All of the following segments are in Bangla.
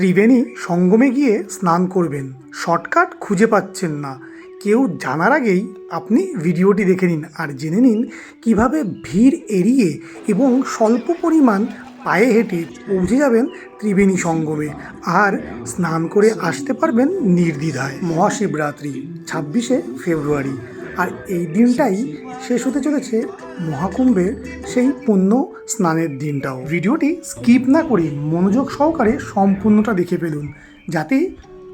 ত্রিবেণী সঙ্গমে গিয়ে স্নান করবেন। শর্টকাট খুঁজে পাচ্ছেন না। কেউ জানার আগেই আপনি ভিডিওটি দেখে নিন আর জেনে নিন কীভাবে ভিড় এড়িয়ে এবং স্বল্প পরিমাণ পায়ে হেঁটে পৌঁছে যাবেন ত্রিবেণী সঙ্গমে আর স্নান করে আসতে পারবেন নির্দ্বিধায়। মহাশিবরাত্রি, ছাব্বিশে ফেব্রুয়ারি। আর এই দিনটাই শেষ হতে চলেছে মহাকুম্ভের সেই পুণ্য স্নানের দিনটাও। ভিডিওটি স্কিপ না করে মনোযোগ সহকারে সম্পূর্ণটা দেখে ফেলুন, যাতে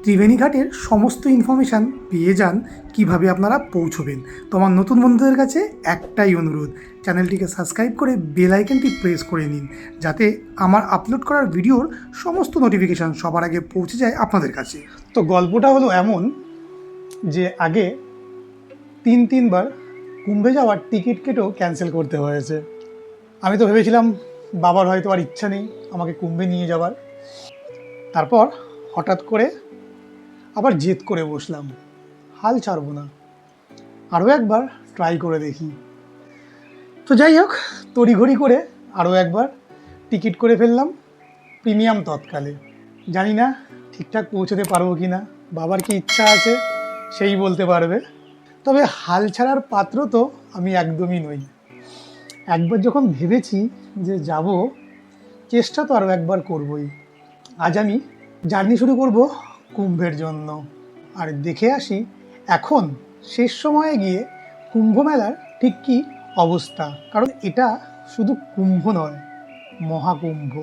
ত্রিবেণী ঘাটের সমস্ত ইনফরমেশান পেয়ে যান কীভাবে আপনারা পৌঁছবেন। তোমার নতুন বন্ধুদের কাছে একটাই অনুরোধ চ্যানেলটিকে সাবস্ক্রাইব করে বেল আইকনটি প্রেস করে নিন, যাতে আমার আপলোড করার ভিডিওর সমস্ত নোটিফিকেশান সবার আগে পৌঁছে যায় আপনাদের কাছে। তো গল্পটা হলো এমন যে আগে তিন তিনবার কুম্ভে যাওয়ার টিকিট কেটেও ক্যান্সেল করতে হয়েছে। আমি তো ভেবেছিলাম বাবার হয়তো আর ইচ্ছা নেই আমাকে কুম্ভে নিয়ে যাওয়ার তারপর হঠাৎ করে আবার জেদ করে বসলাম। হাল ছাড়বো না। আরও একবার ট্রাই করে দেখি। তো যাই হোক, তড়িঘড়ি করে আরও একবার টিকিট করে ফেললাম প্রিমিয়াম তৎকালে। জানি না ঠিকঠাক পৌঁছতে পারব কি না বাবার কি ইচ্ছা আছে সেই বলতে পারবে। তবে হাল ছাড়ার পাত্র তো আমি একদমই নই। একবার যখন ভেবেছি যে যাব, চেষ্টা তো আরও একবার করবই। আজ আমি জার্নি শুরু করব কুম্ভের জন্য। আর দেখে আসি, এখন শেষ সময়ে গিয়ে কুম্ভ মেলার ঠিক কী অবস্থা? কারণ এটা শুধু কুম্ভ নয়, মহাকুম্ভ।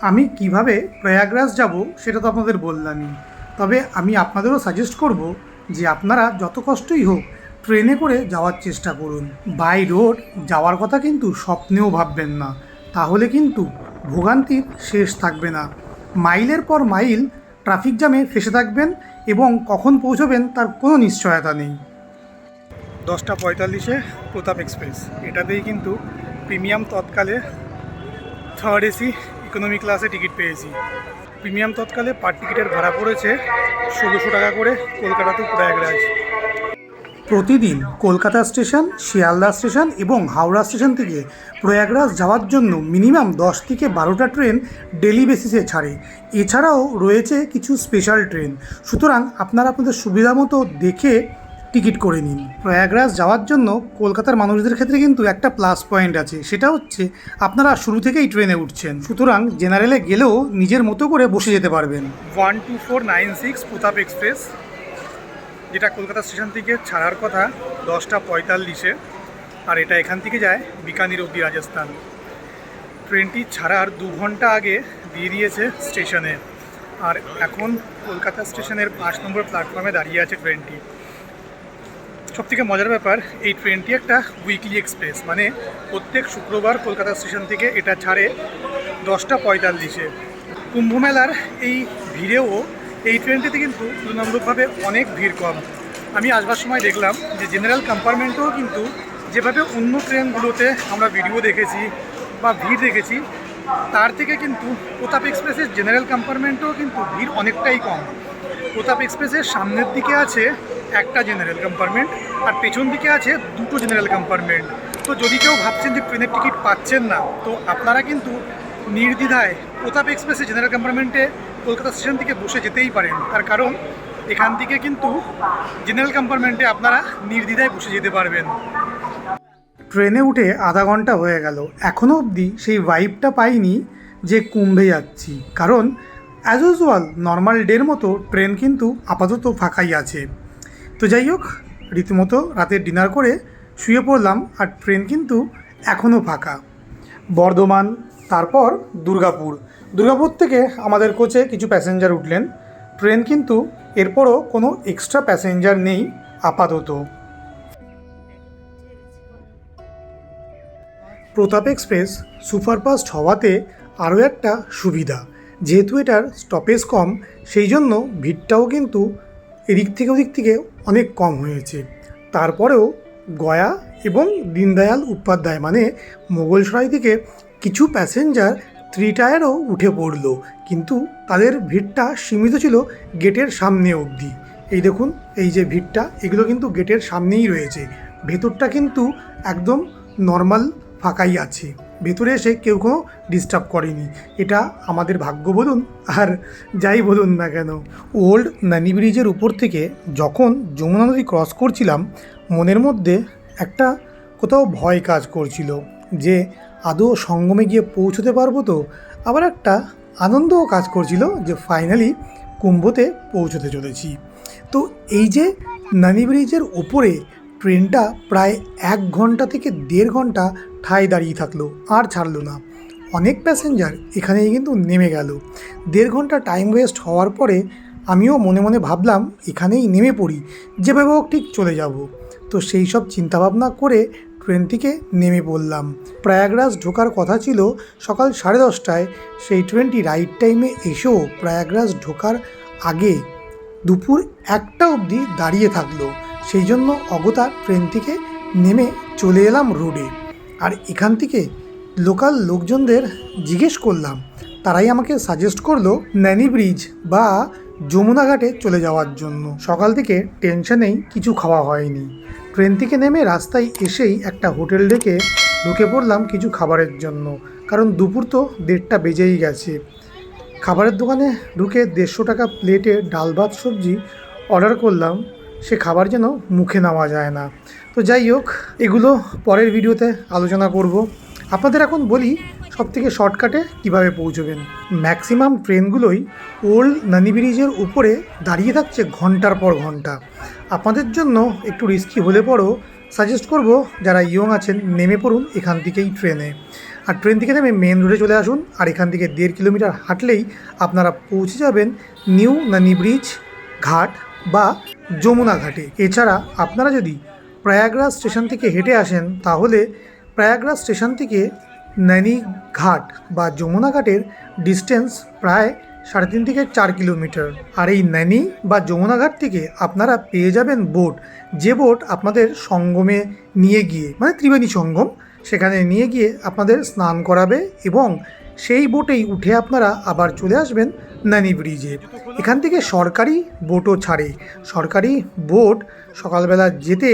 আমি কীভাবে প্রয়াগরাজ যাব সেটা তো আপনাদের বললামই। তবে আমি আপনাদেরও সাজেস্ট করব যে আপনারা যত কষ্টই হোক ট্রেনে করে যাওয়ার চেষ্টা করুন। বাই রোড যাওয়ার কথা কিন্তু স্বপ্নেও ভাববেন না। তাহলে কিন্তু ভোগান্তির শেষ থাকবে না। মাইলের পর মাইল ট্রাফিক জ্যামে ফেসে থাকবেন এবং কখন পৌঁছবেন তার কোনো নিশ্চয়তা নেই। দশটা পঁয়তাল্লিশে প্রতাপ এক্সপ্রেস। এটাতেই কিন্তু প্রিমিয়াম তৎকালে থার্ড এসি ইকোনমি ক্লাসে টিকিট পেয়েছি। প্রিমিয়াম তৎকালে পার টিকিটের ভাড়া পড়েছে ষোলোশো টাকা করে কলকাতা টু প্রয়াগরাজ প্রতিদিন কলকাতা স্টেশন, শিয়ালদা স্টেশন এবং হাওড়া স্টেশন থেকে প্রয়াগরাজ যাওয়ার জন্য মিনিমাম দশ থেকে বারোটা ট্রেন ডেলি বেসিসে ছাড়ে। এছাড়াও রয়েছে কিছু স্পেশাল ট্রেন। সুতরাং আপনারা আপনাদের সুবিধা মতো দেখে টিকিট করে নিন। প্রয়াগরাজ যাওয়ার জন্য কলকাতার মানুষদের ক্ষেত্রে কিন্তু একটা প্লাস পয়েন্ট আছে। সেটা হচ্ছে আপনারা শুরু থেকেই ট্রেনে উঠছেন। সুতরাং জেনারেলে গেলেও নিজের মতো করে বসে যেতে পারবেন। One two four nine six Pratap express যেটা কলকাতা স্টেশন থেকে ছাড়ার কথা, দশটা পঁয়তাল্লিশে, আর এটা এখান থেকে যায় বিকানির অব্দি রাজস্থান। ট্রেনটি ছাড়ার দু ঘণ্টা আগে দিয়ে দিয়েছে স্টেশনে। আর এখন কলকাতা স্টেশনের পাঁচ নম্বর প্ল্যাটফর্মে দাঁড়িয়ে আছে ট্রেনটি সবথেকে মজার ব্যাপার, এই ট্রেনটি একটা উইকলি এক্সপ্রেস মানে প্রত্যেক শুক্রবার কলকাতা স্টেশন থেকে এটা ছাড়ে দশটা পঁয়তাল্লিশে। কুম্ভমেলার এই ভিড়েও এই ট্রেনটিতে কিন্তু তুলনামূলকভাবে অনেক ভিড় কম। আমি আসবার সময় দেখলাম যে জেনারেল কম্পার্টমেন্টেও কিন্তু যেভাবে অন্য ট্রেনগুলোতে আমরা ভিডিও দেখেছি বা ভিড় দেখেছি, তার থেকে কিন্তু প্রতাপ এক্সপ্রেসের জেনারেল কম্পার্টমেন্টেও কিন্তু ভিড় অনেকটাই কম। প্রতাপ এক্সপ্রেসের সামনের দিকে আছে একটা জেনারেল কম্পার্টমেন্ট আর পেছন দিকে আছে দুটো জেনারেল কম্পার্টমেন্ট তো যদি কেউ ভাবছেন যে ট্রেনের টিকিট পাচ্ছেন না, তো আপনারা কিন্তু নির্দ্বিধায় প্রতাপ এক্সপ্রেসে জেনারেল কম্পার্টমেন্টে কলকাতা স্টেশন থেকে বসে যেতেই পারেন। তার কারণ, এখান থেকে কিন্তু জেনারেল কম্পার্টমেন্টে আপনারা নির্দ্বিধায় বসে যেতে পারবেন। ট্রেনে উঠে আধা ঘণ্টা হয়ে গেল। এখনও অবধি সেই ভাইবটা পাইনি যে কুম্ভে যাচ্ছি। কারণ অ্যাজ ইউজুয়াল নর্মাল ডের মতো ট্রেন কিন্তু আপাতত ফাঁকাই আছে। তো যাই হোক, রীতিমতো রাতে ডিনার করে শুয়ে পড়লাম আর ট্রেন কিন্তু এখনও ফাঁকা। বর্ধমান, তারপর দুর্গাপুর। দুর্গাপুর থেকে আমাদের কোচে কিছু প্যাসেঞ্জার উঠলেন। ট্রেন কিন্তু এরপরও কোনো এক্সট্রা প্যাসেঞ্জার নেই আপাতত। প্রতাপ এক্সপ্রেস সুপারফাস্ট হওয়াতে আরও একটা সুবিধা। যেহেতু এটার স্টপেজ কম, সেই জন্য ভিড়টাও কিন্তু এদিক থেকে ওদিক থেকে অনেক কম হয়েছে। তারপরেও গয়া এবং দীনদয়াল উপাধ্যায় মানে মোগলসরাই থেকে কিছু প্যাসেঞ্জার থ্রি টায়ারও উঠে পড়ল। কিন্তু তাদের ভিড়টা সীমিত ছিল গেটের সামনে অবধি। এই দেখুন, এই যে ভিড়টা, এগুলো কিন্তু গেটের সামনেই রয়েছে। ভেতরটা কিন্তু একদম নর্মাল ফাঁকাই আছে। ভেতরে এসে কেউ কোনো ডিস্টার্ব করেনি। এটা আমাদের ভাগ্য বলুন, আর যাই বলুন না কেন। ওল্ড নানি ব্রিজের উপর থেকে যখন যমুনা নদী ক্রস করছিলাম, মনের মধ্যে একটা কোথাও ভয় কাজ করছিল যে আদৌ সঙ্গমে গিয়ে পৌঁছতে পারব তো? আবার একটা আনন্দও কাজ করছিল যে ফাইনালি কুম্ভতে পৌঁছতে চলেছি। তো এই যে নানি ব্রিজের ওপরে ট্রেনটা প্রায় এক ঘণ্টা থেকে দেড় ঘণ্টা ঠায় দাঁড়িয়ে থাকল, আর ছাড়লো না। অনেক প্যাসেঞ্জার এখানেই কিন্তু নেমে গেল। দেড় ঘণ্টা টাইম ওয়েস্ট হওয়ার পরে আমিও মনে মনে ভাবলাম, এখানেই নেমে পড়ি যেভাবে হোক ঠিক চলে যাব। তো সেই সব চিন্তাভাবনা করে ট্রেন থেকে নেমে পড়লাম। প্রয়াগরাজ ঢোকার কথা ছিল সকাল সাড়ে দশটায়। সেই ট্রেনটি রাইট টাইমে এসেও প্রয়াগরাজ ঢোকার আগে দুপুর একটা অবধি দাঁড়িয়ে থাকল। সেই জন্য অগতা ট্রেন থেকে নেমে চলে এলাম রোডে। আর এখান থেকে লোকাল লোকজনদের জিজ্ঞেস করলাম, তারাই আমাকে সাজেস্ট করল ন্যানি ব্রিজ বা যমুনা ঘাটে চলে যাওয়ার জন্য। সকাল থেকে টেনশনেই কিছু খাওয়া হয়নি। ট্রেন থেকে নেমে রাস্তায় এসেই একটা হোটেল ডেকে ঢুকে পড়লাম কিছু খাবারের জন্য, কারণ দুপুর তো দেড়টা বেজেই গেছে। খাবারের দোকানে ঢুকে দেড়শো টাকা প্লেটে ডাল ভাত সবজি অর্ডার করলাম। সে খাবার যেন মুখে নেওয়া যায় না। তো যাই হোক, এগুলো পরের ভিডিওতে আলোচনা করব। আপনাদের এখন বলি সব থেকে শর্টকাটে কীভাবে পৌঁছবেন। ম্যাক্সিমাম ট্রেনগুলোই ওল্ড নানি ব্রিজের উপরে দাঁড়িয়ে থাকছে ঘণ্টার পর ঘণ্টা। আপনাদের জন্য একটু রিস্কি হলে পরও সাজেস্ট করব, যারা ইয়ং আছেন, নেমে পড়ুন এখান থেকেই ট্রেনে। আর ট্রেন থেকে নেমে মেন রোডে চলে আসুন, আর এখান থেকে দেড় কিলোমিটার হাঁটলেই আপনারা পৌঁছে যাবেন নিউ নানি ব্রিজ ঘাট বা যমুনা ঘাটে। এছাড়া আপনারা যদি প্রয়াগরাজ স্টেশন থেকে হেঁটে আসেন, তাহলে প্রয়াগরাজ স্টেশন থেকে নানি ঘাট বা যমুনা ঘাটের ডিস্টেন্স প্রায় সাড়ে তিন থেকে চার কিলোমিটার। আর এই নানি বা যমুনা ঘাট থেকে আপনারা পেয়ে যাবেন বোট যে বোট আপনাদের সঙ্গমে নিয়ে গিয়ে মানে ত্রিবেণী সঙ্গম, সেখানে নিয়ে গিয়ে আপনাদের স্নান করাবে এবং সেই বোটেই উঠে আপনারা আবার চলে আসবেন নানি ব্রিজে। এখান থেকে সরকারি বোটও ছাড়ে। সরকারি বোট সকালবেলা যেতে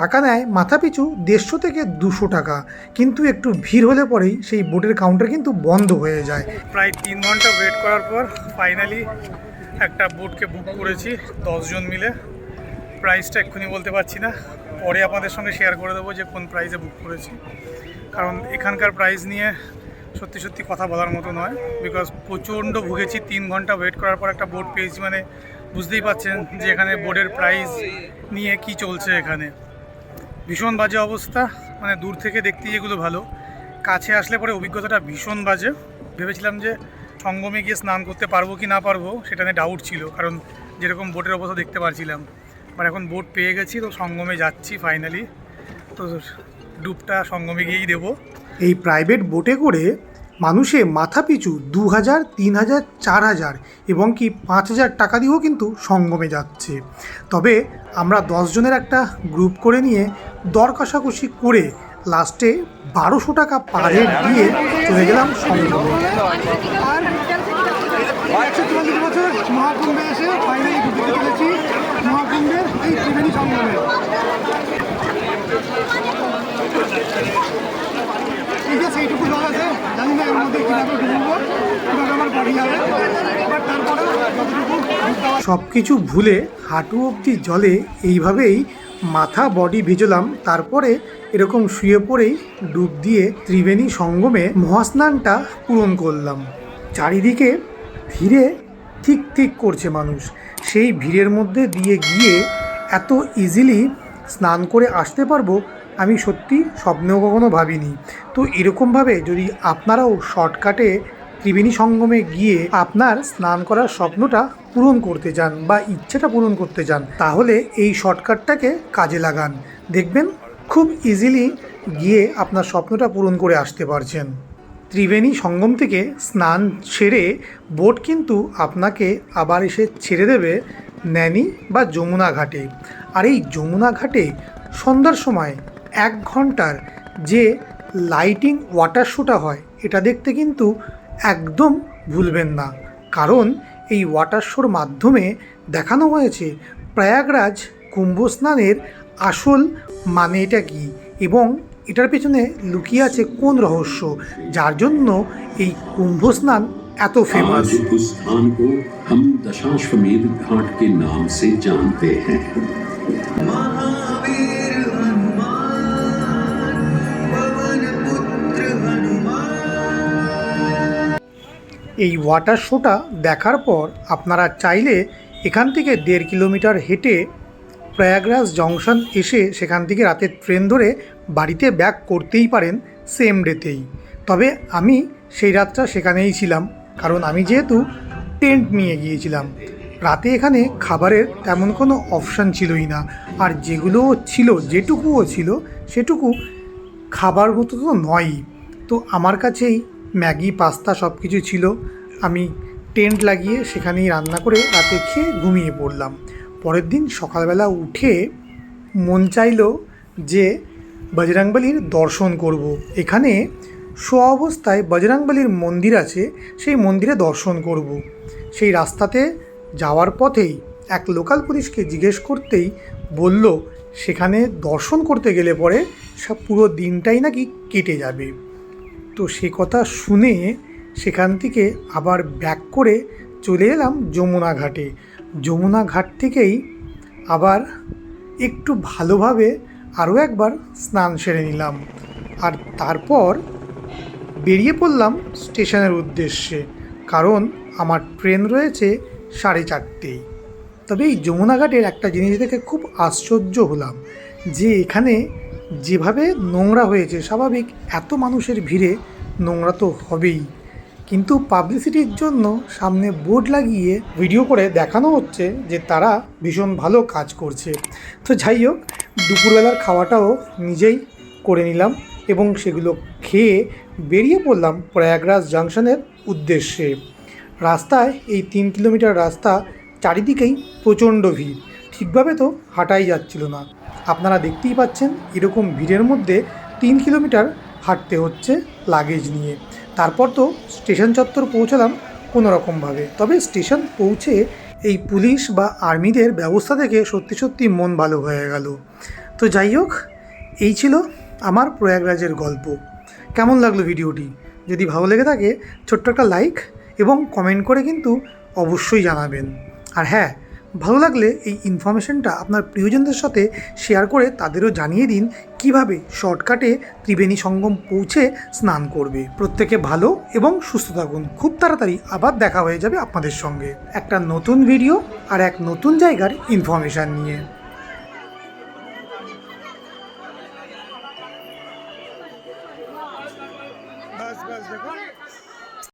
টাকা নেয় মাথা পিছু দেড়শো থেকে দুশো টাকা। কিন্তু একটু ভিড় হলে পরেই সেই বোটের কাউন্টার কিন্তু বন্ধ হয়ে যায়। প্রায় তিন ঘণ্টা ওয়েট করার পর ফাইনালি একটা বোটকে বুক করেছি দশজন মিলে। প্রাইসটা এক্ষুনি বলতে পারছি না। পরে আপনাদের সঙ্গে শেয়ার করে দেবো যে কোন প্রাইসে বুক করেছি। কারণ এখানকার প্রাইস নিয়ে সত্যি সত্যি কথা বলার মতো নয় বিকজ প্রচণ্ড ভুগেছি, তিন ঘণ্টা ওয়েট করার পর একটা বোট পেয়েছি মানে বুঝতেই পাচ্ছেন যে এখানে বোর্ডের প্রাইস নিয়ে কি চলছে এখানে। ভীষণ বাজে অবস্থা মানে দূর থেকে দেখতে যেগুলো ভালো। কাছে আসলে পরে অভিজ্ঞতাটা ভীষণ বাজে। ভেবেছিলাম যে সঙ্গমে গিয়ে স্নান করতে পারব কি না পারব, সেটা নিয়ে ডাউট ছিল, কারণ যেরকম বোটের অবস্থা দেখতে পারছিলাম। বাট এখন বোট পেয়ে গেছি, তো সঙ্গমে যাচ্ছি ফাইনালি তো ডুবটা সঙ্গমে গিয়েই দেবো। এই প্রাইভেট বোটে করে মানুষে মাথা পিছু দু হাজার তিন হাজার চার হাজার এবং কি পাঁচ হাজার টাকা দিয়েও কিন্তু সঙ্গমে যাচ্ছে। তবে আমরা দশজনের একটা গ্রুপ করে নিয়ে দর কষাকষি করে লাস্টে বারোশো টাকা পার দিয়ে চলে গেলাম সঙ্গমে। সঙ্গমে। যে সেইটুকু জল আছে। জানি না এর মধ্যে কীভাবে ঢুকবো কীভাবে আমার বাড়ি যাবে সব কিছু ভুলে হাঁটু অবধি জলে এইভাবেই মাথা বডি ভিজলাম, তারপরে এরকম শুয়ে পড়েই ডুব দিয়ে ত্রিবেণী সঙ্গমে মহাস্নানটা পূরণ করলাম। চারিদিকে ভিড়ে ঠিক ঠিক করছে মানুষ। সেই ভিড়ের মধ্যে দিয়ে গিয়ে এত ইজিলি স্নান করে আসতে পারব আমি সত্যি স্বপ্নেও কখনো ভাবিনি। তো এরকমভাবে যদি আপনারাও শর্টকাটে ত্রিবেণী সঙ্গমে গিয়ে আপনার স্নান করার স্বপ্নটা পূরণ করতে চান বা ইচ্ছেটা পূরণ করতে চান, তাহলে এই শর্টকাটটাকে কাজে লাগান। দেখবেন খুব ইজিলি গিয়ে আপনার স্বপ্নটা পূরণ করে আসতে পারছেন। ত্রিবেণী সঙ্গম থেকে স্নান সেরে বোট কিন্তু আপনাকে আবার এসে ছেড়ে দেবে ন্যানি বা যমুনা ঘাটে। আর এই যমুনা ঘাটে সন্ধ্যার সময় এক ঘন্টার যে লাইটিং ওয়াটার শোটা হয় এটা দেখতে কিন্তু একদম ভুলবেন না কারণ এই ওয়াটার শোর মাধ্যমে দেখানো হয়েছে প্রয়াগরাজ কুম্ভ স্নানের আসল মানেটা কী এবং এটার পেছনে লুকিয়ে আছে কোন রহস্য যার জন্য এই কুম্ভ স্নান এত ফেমাস आज उस स्थान को हम दशाश्वमेध घाट के नाम से जानते हैं महावीर এই ওয়াটার শোটা দেখার পর আপনারা চাইলে এখান থেকে দেড় কিলোমিটার হেঁটে প্রয়াগরাজ জংশন এসে সেখান থেকে রাতের ট্রেন ধরে বাড়িতে ব্যাক করতেই পারেন সেম ডেতেই তবে আমি সেই রাতটা সেখানেই ছিলাম, কারণ আমি যেহেতু টেন্ট নিয়ে গিয়েছিলাম। রাতে এখানে খাবারের তেমন কোনো অপশান ছিলই না, আর যেগুলোও ছিল, যেটুকুও ছিল, সেটুকু খাবার মতো তো নয়ই। তো আমার কাছেই ম্যাগি, পাস্তা সব কিছু ছিল আমি টেন্ট লাগিয়ে সেখানেই রান্না করে রাতে খেয়ে ঘুমিয়ে পড়লাম পরের দিন সকালবেলা উঠে মন চাইলো যে বজরাংবলির দর্শন করব। এখানে শোয়া অবস্থায় বজরাংবলির মন্দির আছে, সেই মন্দিরে দর্শন করব। সেই রাস্তাতে যাওয়ার পথেই এক লোকাল পুলিশকে জিজ্ঞেস করতেই বলল, সেখানে দর্শন করতে গেলে পরে সব পুরো দিনটাই নাকি কেটে যাবে তো সে কথা শুনে সেখান থেকে আবার ব্যাক করে চলে এলাম যমুনা ঘাটে। যমুনা ঘাট থেকেই আবার একটু ভালোভাবে আরও একবার স্নান সেরে নিলাম। আর তারপর বেরিয়ে পড়লাম স্টেশনের উদ্দেশ্যে, কারণ আমার ট্রেন রয়েছে সাড়ে চারটেই। তবে এই যমুনাঘাটের একটা জিনিস দেখে খুব আশ্চর্য হলাম যে এখানে যেভাবে নোংরা হয়েছে স্বাভাবিক, এত মানুষের ভিড়ে নোংরা তো হবেই। কিন্তু পাবলিসিটির জন্য সামনে বোর্ড লাগিয়ে ভিডিও করে দেখানো হচ্ছে যে তারা ভীষণ ভালো কাজ করছে। তো যাই হোক, দুপুরবেলার খাওয়াটাও নিজেই করে নিলাম এবং সেগুলো খেয়ে বেরিয়ে পড়লাম প্রয়াগরাজ জাংশনের উদ্দেশ্যে। রাস্তায় এই তিন কিলোমিটার রাস্তা চারিদিকেই প্রচণ্ড ভিড়। ঠিকভাবে তো হাঁটাই যাচ্ছিল না। আপনারা দেখতেই পাচ্ছেন এরকম ভিড়ের মধ্যে তিন কিলোমিটার হাঁটতে হচ্ছে লাগেজ নিয়ে। তারপর তো স্টেশন চত্বর পৌঁছলাম কোনো রকমভাবে। তবে স্টেশন পৌঁছে এই পুলিশ বা আর্মিদের ব্যবস্থা থেকে সত্যি সত্যি মন ভালো হয়ে গেল। তো যাই হোক, এই ছিল আমার প্রয়াগরাজের গল্প। কেমন লাগল ভিডিওটি? যদি ভালো লেগে থাকে, ছোট্ট একটা লাইক এবং কমেন্ট করে কিন্তু অবশ্যই জানাবেন। আর হ্যাঁ ভালো লাগলে এই ইনফরমেশনটা আপনার প্রিয়জনদের সাথে শেয়ার করে তাদেরও জানিয়ে দিন কীভাবে শর্টকাটে ত্রিবেণী সঙ্গম পৌঁছে স্নান করবে। প্রত্যেকে ভালো এবং সুস্থ থাকুন। খুব তাড়াতাড়ি আবার দেখা হয়ে যাবে আপনাদের সঙ্গে। একটা নতুন ভিডিও আর এক নতুন জায়গার ইনফরমেশান নিয়ে।